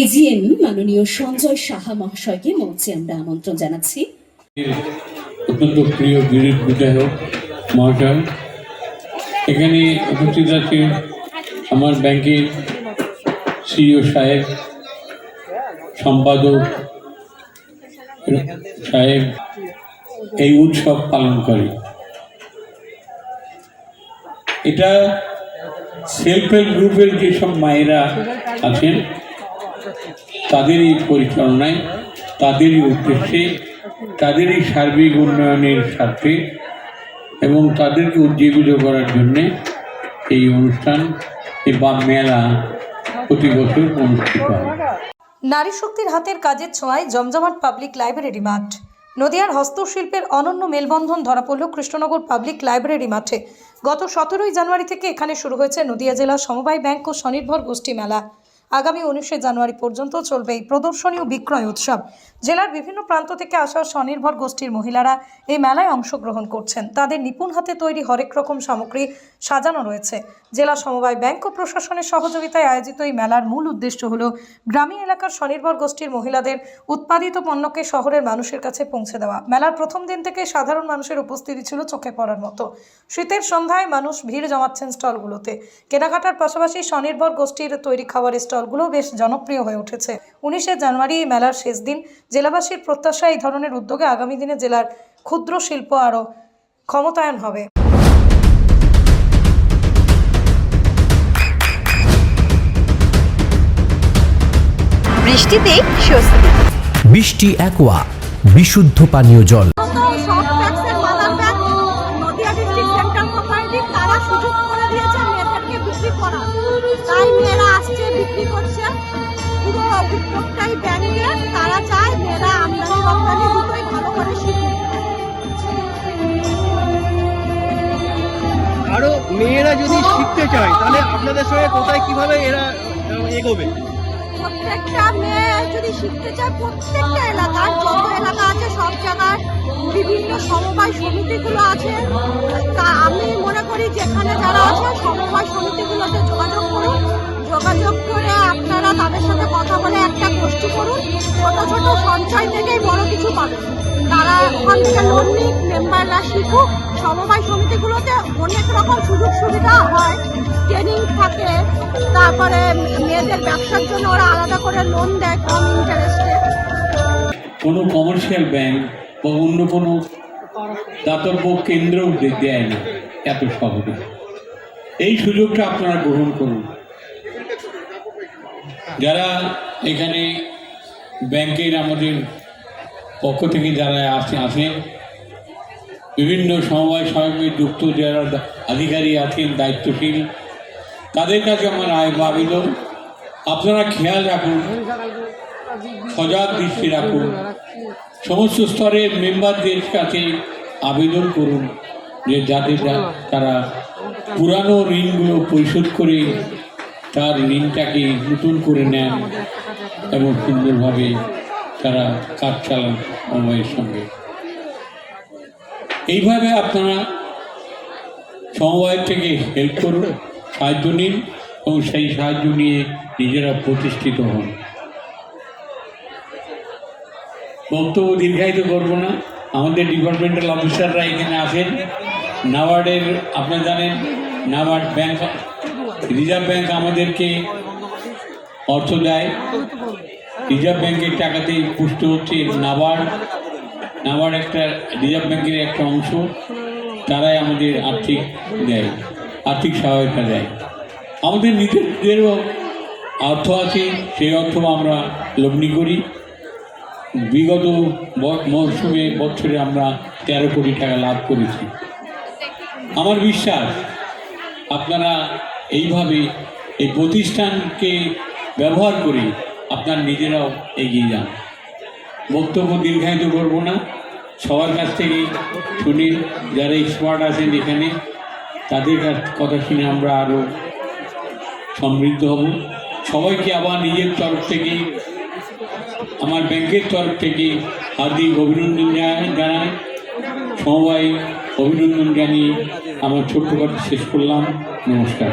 AGM মাননীয় সঞ্জয় সাহা মহাশয়কে মঞ্চে আমরা আমন্ত্রণ জানাচ্ছি। অত্যন্ত প্রিয় গিরিশ বিধায়ক মহাশয়, এখানে উপস্থিত আছে আমার ব্যাংকের সিইও সাহেব, সম্পাদক সাহেব, এই উৎসব পালন করে। এটা সেলফ হেল্প গ্রুপের যেসব মায়েরা আছেন তাদেরই পরিচালনায়, তাদেরই উদ্দেশ্যে, তাদেরই সার্বিক উন্নয়নের স্বার্থে এবং তাদেরকে উজ্জীবিত করার জন্যে এই অনুষ্ঠান বা মেলা প্রতি বছর অনুষ্ঠিত হয়। নারী শক্তির হাতের কাজের ছোঁয়ায় জমজমাট পাবলিক লাইব্রেরি মাঠ। নদিয়ার হস্তশিল্পের অনন্য মেলবন্ধন ধরা পড়ল কৃষ্ণনগর পাবলিক লাইব্রেরি মাঠে। গত সতেরোই জানুয়ারি থেকে এখানে শুরু হয়েছে নদিয়া জেলা সমবায় ব্যাংক ও স্বনির্ভর গোষ্ঠী মেলা। আগামী উনিশে জানুয়ারি পর্যন্ত চলবে এই প্রদর্শনী ও বিক্রয় উৎসব। জেলার বিভিন্ন প্রান্ত থেকে আসা স্বনির্ভর গোষ্ঠীর মহিলারা এই মেলায় অংশগ্রহণ করছেন। তাদের নিপুণ হাতে তৈরি হরেক রকম সামগ্রী সাজানো রয়েছে। জেলা সমবায় ব্যাংক ও প্রশাসনের সহযোগিতায় আয়োজিত এই মেলার মূল উদ্দেশ্য হল গ্রামীণ এলাকার স্বনির্ভর গোষ্ঠীর মহিলাদের উৎপাদিত পণ্যকে শহরের মানুষের কাছে পৌঁছে দেওয়া। মেলার প্রথম দিন থেকে সাধারণ মানুষের উপস্থিতি ছিল চোখে পড়ার মতো। শীতের সন্ধ্যায় মানুষ ভিড় জমাচ্ছেন স্টলগুলোতে। কেনাকাটার পাশাপাশি স্বনির্ভর গোষ্ঠীর তৈরি খাবারের স্টলগুলো বেশ জনপ্রিয় হয়ে উঠেছে। উনিশে জানুয়ারি এই মেলার শেষ দিন জেলাবাসীর প্রত্যাশা এই ধরনের উদ্যোগে আগামী দিনে জেলার ক্ষুদ্র শিল্প আরও ক্ষমতায়ন হবে। বৃষ্টিতে স্বস্তি। বৃষ্টি অ্যাকোয়া বিশুদ্ধ পানীয় জল। যদি শিখতে চায়, তাহলে আপনাদের সঙ্গে কোথায়, কীভাবে এরা এগোবে? প্রত্যেকটা মেয়ে যদি শিখতে চায়, প্রত্যেকটা এলাকার, যত এলাকা আছে, সব জায়গায় বিভিন্ন সমবায় সমিতিগুলো আছে। তা আমি মনে করি যেখানে যারা আছে, সমবায় সমিতিগুলোতে যোগাযোগ করুন। যোগাযোগ করে আপনারা তাদের সাথে কথা বলে একটা গোষ্ঠী করুন। ছোট ছোট সঞ্চয় থেকেই বড় কিছু পাবেন। তারা ওখান থেকে লোন নিক মেম্বাররা শিখুক। সমবায় সমিতিগুলোতে অনেক রকম থাকে, তারপরে মেয়েদের ব্যবসার জন্য ওরা আলাদা করে লোন দেয় কম ইন্টারেস্টে কোনো কমার্শিয়াল ব্যাংক বা অন্য কোনো দাতব্য কেন্দ্র দেয় না এত সহজে। এই সুযোগটা আপনারা গ্রহণ করুন। যারা এখানে ব্যাংকের আমাদের পক্ষ থেকে যারা আসে আসেন বিভিন্ন সমবায় সঙ্গে যুক্ত যারা আধিকারী আছেন, দায়িত্বশীল তাদের কাছে আমার আয় আবেদন আপনারা খেয়াল রাখুন, সজাগ দৃষ্টি রাখুন, সমস্ত স্তরের মেম্বারদের কাছে আবেদন করুন যে যাতে তারা পুরানো ঋণগুলো পরিশোধ করে তার ঋণটাকে নতুন করে নেন এবং সুন্দরভাবে তারা কাজ চালান সময়ের সঙ্গে। এইভাবে আপনারা সমবায় থেকে হেল্প করুন। সাহায্য নিন এবং সেই সাহায্য নিয়ে নিজেরা প্রতিষ্ঠিত হন। বক্তব্য দীর্ঘায়িত করব না। আমাদের ডিপার্টমেন্টাল অফিসাররা এখানে আসেন। নাবার্ডের আপনারা জানেন, নাবার্ড ব্যাংক, রিজার্ভ ব্যাংক আমাদেরকে অর্থ দেয়। রিজার্ভ ব্যাংকের টাকাতেই পুষ্ট হচ্ছে নাবার্ড। নাবার্ড একটা, রিজার্ভ ব্যাংকের একটা অংশ, তারাই আমাদের আর্থিক দেয়। আর্থিক সহায়তা দেয় আমাদের নিজেদেরও অর্থ আছে, সেই অর্থ আমরা লগ্নি করি। বিগত মরশুমে, বছরে আমরা তেরো কোটি টাকা লাভ করেছি। আমার বিশ্বাস, আপনারা এইভাবে এই প্রতিষ্ঠানকে ব্যবহার করে আপনার নিজেরাও এগিয়ে যান। বক্তব্য দীর্ঘায়িত করব না। সবার কাছ থেকে শুনি, যারা এক্সপার্ট আছেন এখানে। তাদের কথা শুনে আমরা আরও সমৃদ্ধ হব। সবাইকে আবার নিজের তরফ থেকে, আমার ব্যাংকের তরফ থেকে হার্দিক অভিনন্দন জানাই সবাই অভিনন্দন জানিয়ে আমার ছোট্ট কথা শেষ করলাম। নমস্কার।